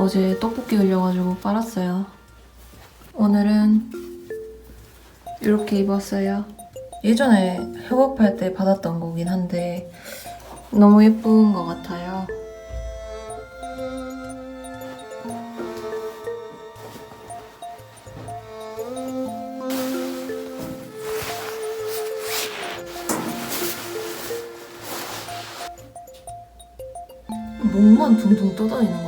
어제 떡볶이 흘려가지고 빨았어요. 오늘은 이렇게 입었어요. 예전에 협업할 때 받았던 거긴 한데 너무 예쁜 것 같아요. 목만 둥둥 떠다니는 거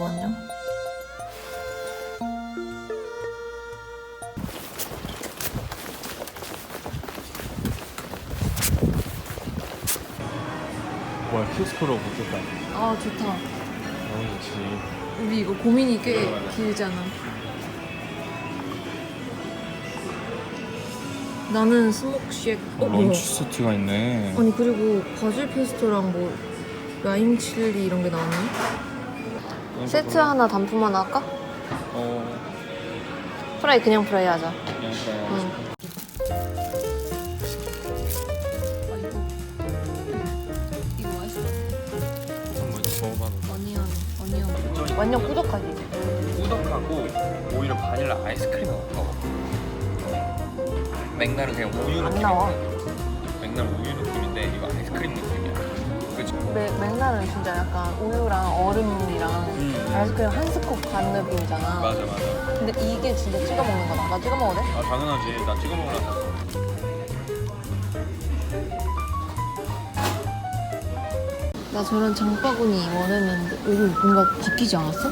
키스코로 못했다 아 좋다. 너무 좋지 우리 이거 고민이 꽤 길잖아. 나는 스모크쉑. 어, 뭐야? 런치 세트가 있네 아니 그리고 바질 페스토랑 뭐 라임 칠리 이런 게 나왔네. 세트 하나 단품 하나 할까? 어 프라이 그냥 프라이 하자. 그냥 응. 완전 꾸덕하지. 꾸덕하고 오히려 바닐라 아이스크림에 가까워 맥날은 그냥 우유 안 느낌 나와. 맥날 우유 느낌인데 이거 아이스크림 느낌이야 그치? 맥, 맥날은 진짜 약간 우유랑 얼음이랑 음. 아이스크림 한 스쿱 간 느낌이잖아. 맞아 맞아 근데 이게 진짜 찍어 먹는 거다. 나 찍어 먹어도 돼? 아 당연하지 나 찍어 먹으라 나 저런 장바구니 원했는데 여기 뭔가 바뀌지 않았어?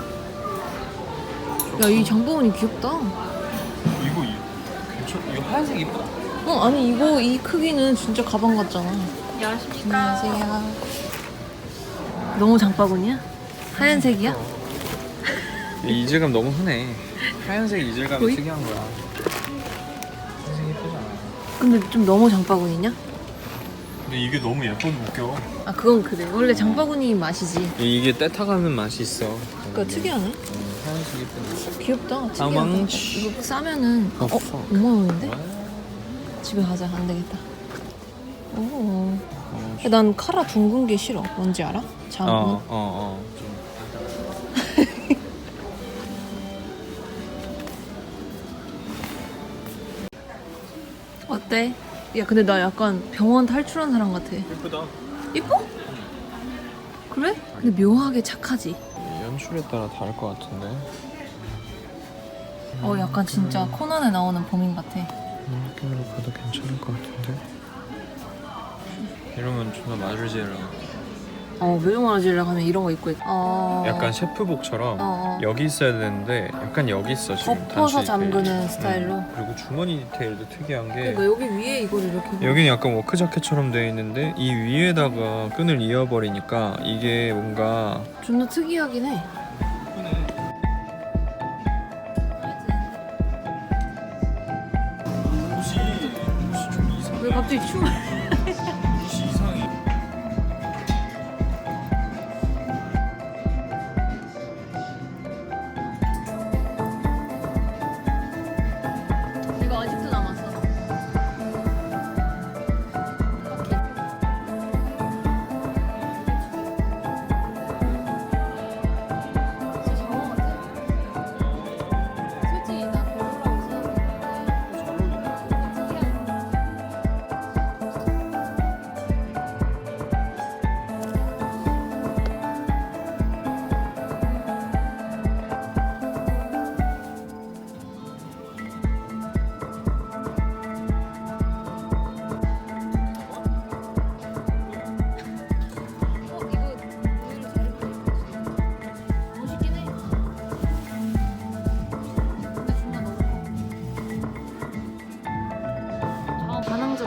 야 이 장바구니 귀엽다. 이거 이- 괜찮 이거 하얀색 이쁘다 어 아니 이거 이 크기는 진짜 가방 같잖아. 안녕하세요. 너무 장바구니야? 하얀색이야? 이 이질감 너무 흔해 하얀색 이질감이? 특이한 거야 하얀색 예쁘잖아 근데 좀 너무 장바구니냐? 근데 이게 너무 예뻐도 웃겨 아 그건 그래. 원래 장바구니 맛이지. 이게 때타가는 맛이 있어 그러니까 특이하네. 음, 하얀색 예쁜데 귀엽다. 특이하다. 아망치. 이거 싸면은 어? 없어. 5만 원인데? 집에 가자. 안 되겠다. 오. 어, 야, 난 카라 둥근 게 싫어. 뭔지 알아? 장은. 어, 어, 어. 좀. 어때? 야 근데 나 약간 병원 탈출한 사람 같아. 예쁘다. 이뻐? 그래? 근데 묘하게 착하지. 연출에 따라 다를 것 같은데. 어 약간 진짜 코난에 나오는 범인 같아. 이 느낌으로 가도 괜찮을 것 같은데. 이러면 존나 마르지엘라. 어 묘종아지를 가면 이런 거 입고 있. 어. 약간 셰프복처럼 어, 어. 여기 있어야 되는데 약간 여기 있어 지금. 덮어서 단추 잠그는 디테일이. 스타일로? 음, 그리고 주머니 디테일도 특이한 게 그러니까 여기 위에 이걸 이렇게. 여기는 약간 워크 자켓처럼 되어 있는데 이 위에다가 끈을 이어버리니까 이게 뭔가 존나 특이하긴 해. 옷이 옷이 좀 이상. 왜 갑자기 춤을?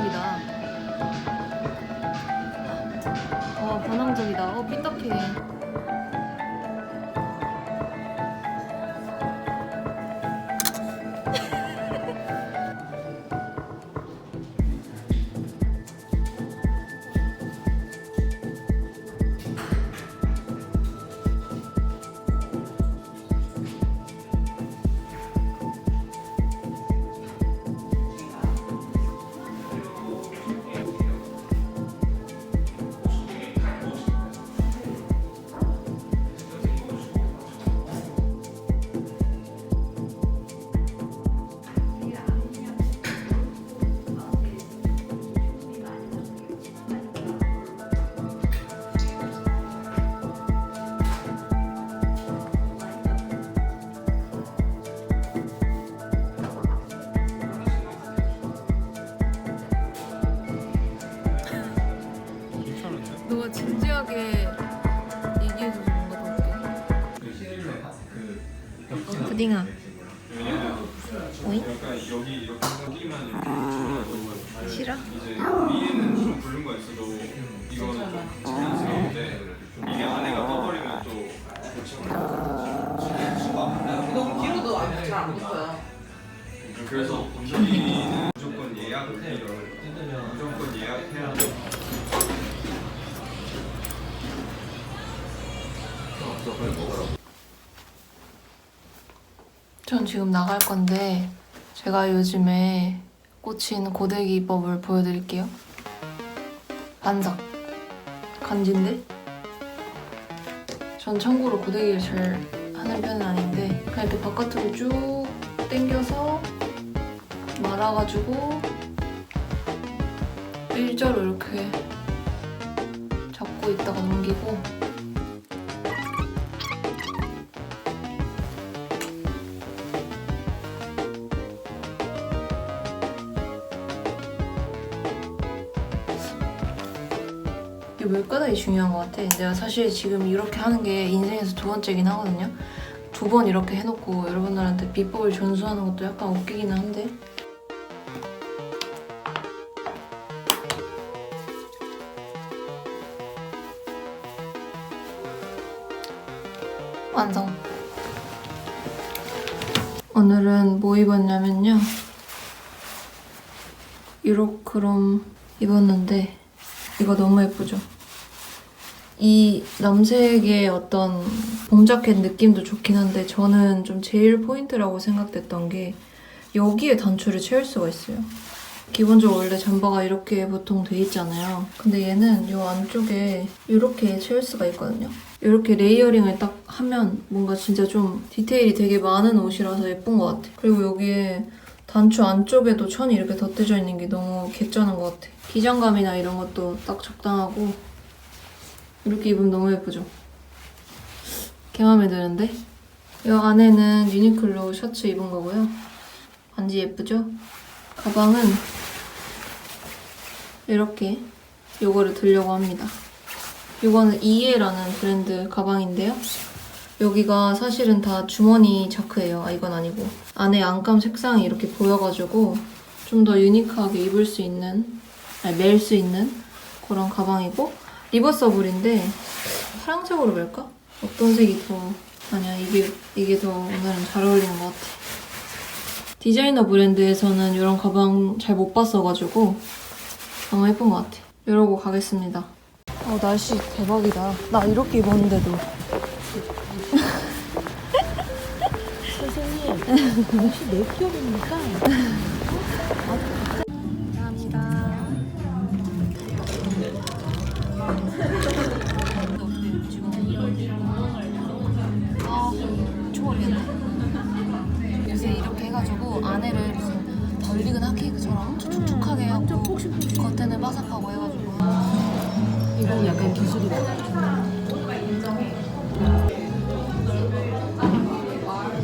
반항적이다. 어 반항적이다. 어 삐딱해. 진지하게 얘기해줘서 뭔가 더 웃겨. 푸딩아. 오이? 지금 나갈 건데 제가 요즘에 꽂힌 고데기법을 보여드릴게요. 반삭. 간지인데? 전 참고로 고데기를 잘 하는 편은 아닌데 그냥 이렇게 바깥으로 쭉 당겨서 말아가지고 일자로 이렇게 잡고 있다가 넘기고 이 물가닥이 중요한 것 같아. 내가 사실 지금 이렇게 하는 게 인생에서 두 번째긴 하거든요. 두 번 이렇게 해놓고 여러분들한테 비법을 전수하는 것도 약간 웃기긴 한데. 완성. 오늘은 뭐 입었냐면요. 유로크롬 입었는데 이거 너무 예쁘죠? 이 남색의 어떤 봄 자켓 느낌도 좋긴 한데 저는 좀 제일 포인트라고 생각됐던 게 여기에 단추를 채울 수가 있어요. 기본적으로 원래 잠바가 이렇게 보통 돼 있잖아요. 근데 얘는 이 안쪽에 이렇게 채울 수가 있거든요. 이렇게 레이어링을 딱 하면 뭔가 진짜 좀 디테일이 되게 많은 옷이라서 예쁜 것 같아. 그리고 여기에 단추 안쪽에도 천이 이렇게 덧대져 있는 게 너무 개쩌는 것 같아. 기장감이나 이런 것도 딱 적당하고 이렇게 입으면 너무 예쁘죠? 개 마음에 드는데? 이 안에는 유니클로 셔츠 입은 거고요. 반지 예쁘죠? 가방은 이렇게 요거를 들려고 합니다. 이거는 이에라는 브랜드 가방인데요. 여기가 사실은 다 주머니 자크예요. 아, 이건 아니고. 안에 안감 색상이 이렇게 보여가지고 좀 더 유니크하게 입을 수 있는, 아니, 멜 수 있는 그런 가방이고 리버서블인데 파랑색으로 멜까? 어떤 색이 더, 아니야, 이게, 이게 더 오늘은 잘 어울리는 것 같아. 디자이너 브랜드에서는 이런 가방 잘 못 봤어가지고 너무 예쁜 것 같아. 이러고 가겠습니다. 어, 날씨 대박이다. 나 이렇게 입었는데도. 선생님, 혹시 내 기억입니까? 케이크처럼 엄청 촉촉하게 하고 겉에는 바삭하고 해가지고 이건 약간 기술이다.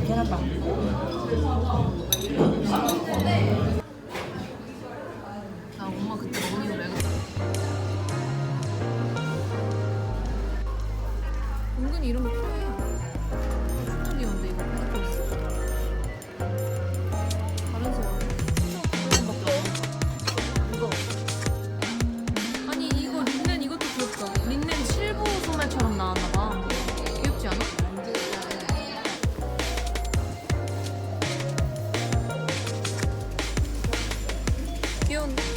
계란빵. 나 엄마 그때 먹은 이거 먹었어. 은근히 이런 거 귀여운데?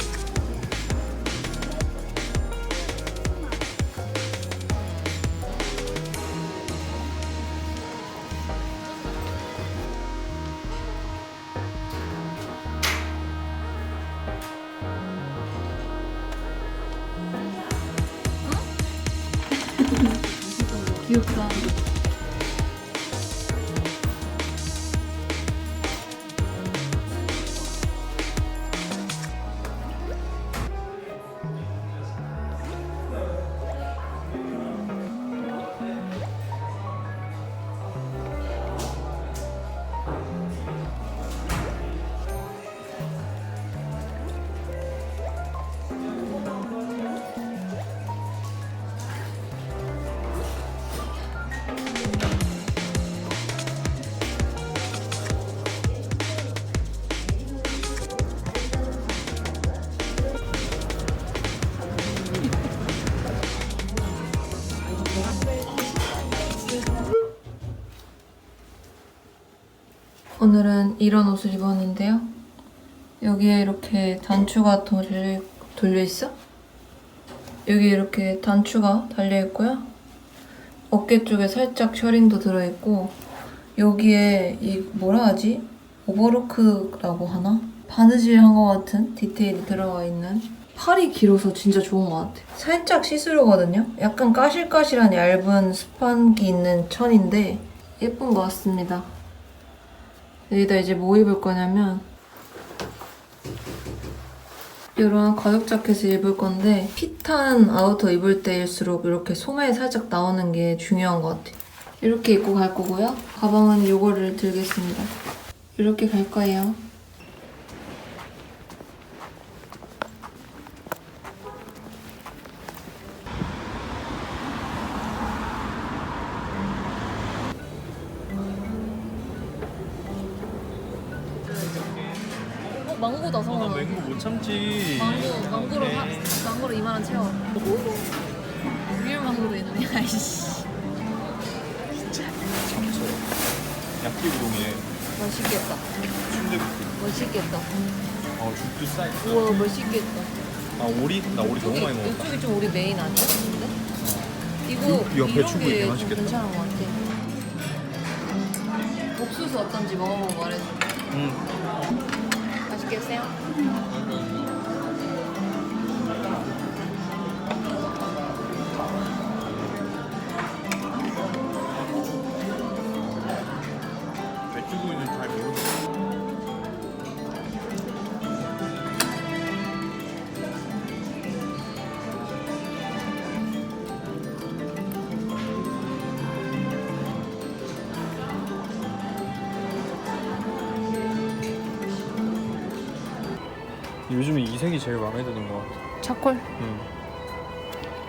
오늘은 이런 옷을 입었는데요. 여기에 이렇게 단추가 돌려, 돌려 있어? 여기 이렇게 단추가 달려 있고요. 어깨 쪽에 살짝 셔링도 들어 있고 여기에 이 뭐라 하지? 오버로크라고 하나? 바느질 한 것 같은 디테일이 들어가 있는 팔이 길어서 진짜 좋은 것 같아. 살짝 시스루거든요. 약간 까실까실한 얇은 스판기 있는 천인데 예쁜 것 같습니다. 여기다 이제 뭐 입을 거냐면 이런 가죽 자켓을 입을 건데 핏한 아우터 입을 때일수록 이렇게 소매 살짝 나오는 게 중요한 것 같아요. 이렇게 입고 갈 거고요. 가방은 이거를 들겠습니다. 이렇게 갈 거예요. 망고다 성아. 맹고 못 참지. 망고, 망고로 사, 망고로 2만 원 채워. 리얼 망고도 있네. 아이씨. 참소. 야끼 우동에 맛있겠다. 순대국수. 맛있겠다. 어 죽도 싸이. 우와, 맛있겠다. 아 오리? 나 오리 너무 많이 먹었다. 이쪽이 좀 우리 메인 아니야? 근데? 이거 이- 이 옆에 이런 축구 게 되게 좀 맛있겠다. 괜찮은 것 같아. 옥수수 어떤지 먹어보고 말해줘. 응. 맛있겠어요? 맥주구이는 잘 모르겠어. 요즘에 이 색이 제일 마음에 드는 것 같아. 차콜? 응.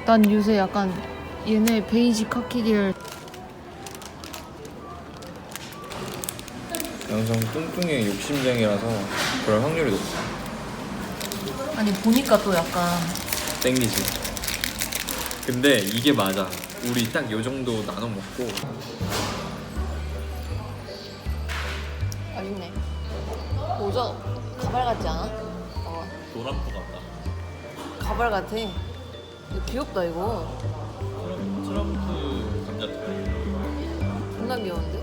난 요새 약간 얘네 베이지 카키 계열 양성 뚱뚱의 욕심쟁이라서 그럴 확률이 높아. 아니 보니까 또 약간 땡기지. 근데 이게 맞아. 우리 딱 요 정도 나눠 먹고 맛있네. 오죠? 가발 같지 않아? 어, 노란코 같다. 가발 같아. 이거 귀엽다 이거. 트럼프 감자탕. 존나 귀여운데?